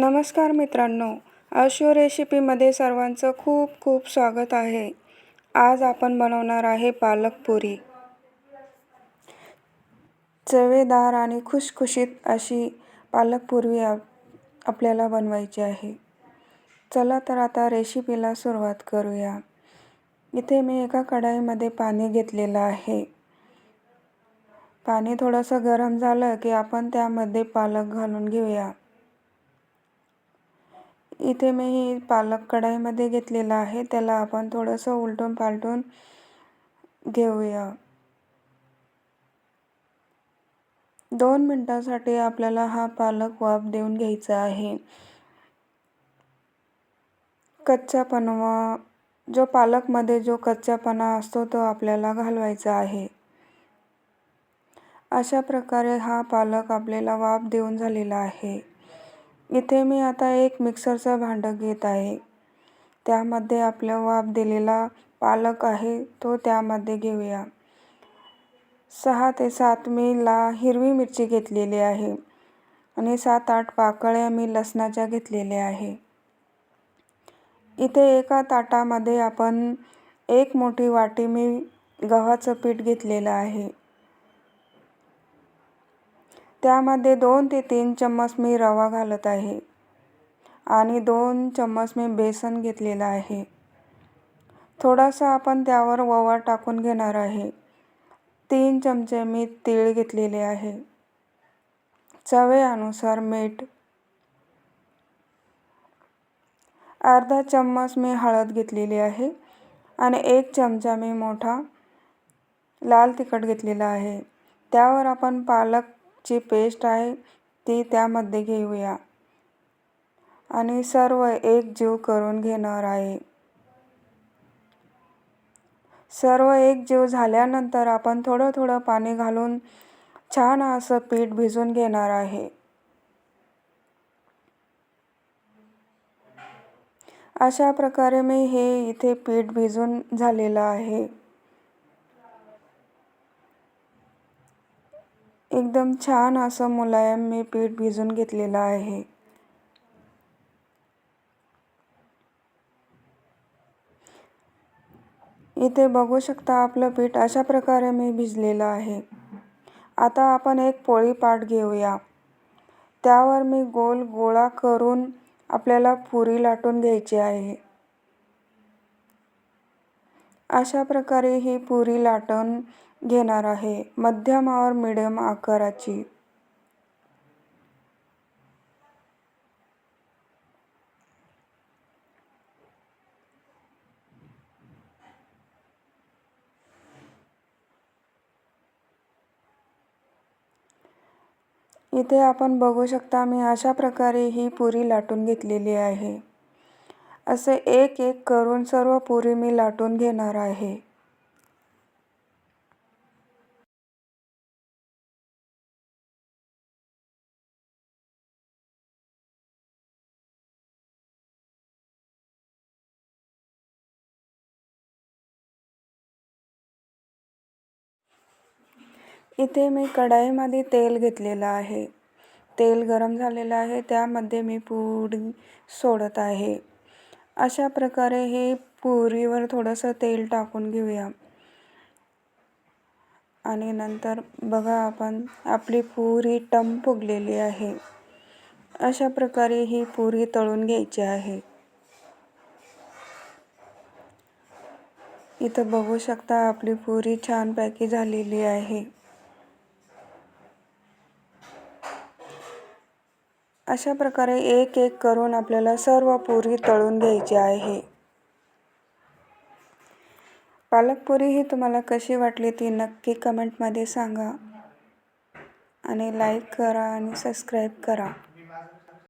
नमस्कार मित्रांनो अशो रेसिपीमध्ये सर्वांचं खूप खूप स्वागत आहे. आज आपण बनवणार आहे पालक पुरी. चवेदार आणि खुशखुशीत अशी पालक पुरी आप आपल्याला बनवायची आहे. चला तर आता रेसिपीला सुरुवात करूया. इथे मी एका कढाईमध्ये पाणी घेतलेलं आहे. पाणी थोडंसं गरम झालं की आपण त्यामध्ये पालक घालून घेऊया. इथे मी ही पालक कढाईमध्ये घेतलेला आहे. त्याला आपण थोडंसं उलटून पालटून घेऊया. दोन मिनटासाठी आपल्याला हा पालक वाफ देऊन घ्यायचा आहे. कच्चापणा जो पालकमध्ये जो कच्चापणा असतो तो आपल्याला घालवायचा आहे. अशा प्रकारे हा पालक आपल्याला वाफ देऊन झालेला आहे. इथे मी आता एक मिक्सरचं भांडं घेत आहे. त्यामध्ये आपलं वाफ दिलेला पालक आहे तो त्यामध्ये घेऊया. सहा ते सात मी ला हिरवी मिरची घेतलेली आहे आणि सात आठ पाकळ्या मी लसणाच्या घेतलेल्या आहे. इथे एका ताटामध्ये आपण एक मोठी वाटी मी गव्हाचं पीठ घेतलेलं आहे. त्यामध्ये दोन ते तीन चम्मच मी रवा घालत आहे आणि दोन चम्मच मी बेसन घेतलेलं आहे. थोडासा आपण त्यावर ओवा टाकून घेणार आहे. तीन चमचे मी तीळ घेतलेले आहे. चवेनुसार मीठ. अर्धा चम्मच मी हळद घेतलेली आहे आणि एक चमचा मी मोठा लाल तिखट घेतलेला आहे. त्यावर आपण पालक जी पेस्ट आहे ती त्यामध्ये घेऊया. आणि सर्व एक जीव करून घेणार आहे. सर्व एक जीव झाल्यानंतर आपण थोडं थोडं पाणी घालून छान असं पीठ भिजून घेणार आहे. अशा प्रकारे मी हे इथे पीठ भिजून झालेलं आहे. एकदम छान असं मुलायम मी पीठ भिजून घेतलेलं आहे. इथे बघू शकता आपलं पीठ अशा प्रकारे मी भिजलेलं आहे. आता आपण एक पोळी पाट घेऊया. त्यावर मी गोल गोळा करून आपल्याला पुरी लाटून घ्यायची आहे. अशा प्रकारे ही पुरी लाटून घेणार आहे. मध्यम और मिडियम आकाराची. इथे आपण बघू शकता मी अशा प्रकारे ही पुरी लाटून घेतलेली आहे. असे एक एक करून सर्व पुरी मी लाटून घेणार आहे. इथे मी कढाईमध्ये तेल घेतलेलं आहे. तेल गरम झालेलं आहे. त्यामध्ये मी पुरी सोडत आहे. अशा प्रकारे हे पुरीवर थोडंसं तेल टाकून घेऊया. आणि नंतर बघा आपण आपली पुरी टम फुगलेली आहे. अशा प्रकारे ही पुरी तळून घ्यायची आहे. इथं बघू शकता आपली पुरी छानपैकी झालेली आहे. अशा प्रकारे एक एक करून आपल्याला सर्व पुरी तळून घ्यायची आहे. पालकपुरी ही तुम्हाला कशी वाटली ती नक्की कमेंटमध्ये सांगा. आणि लाईक करा आणि सबस्क्राईब करा.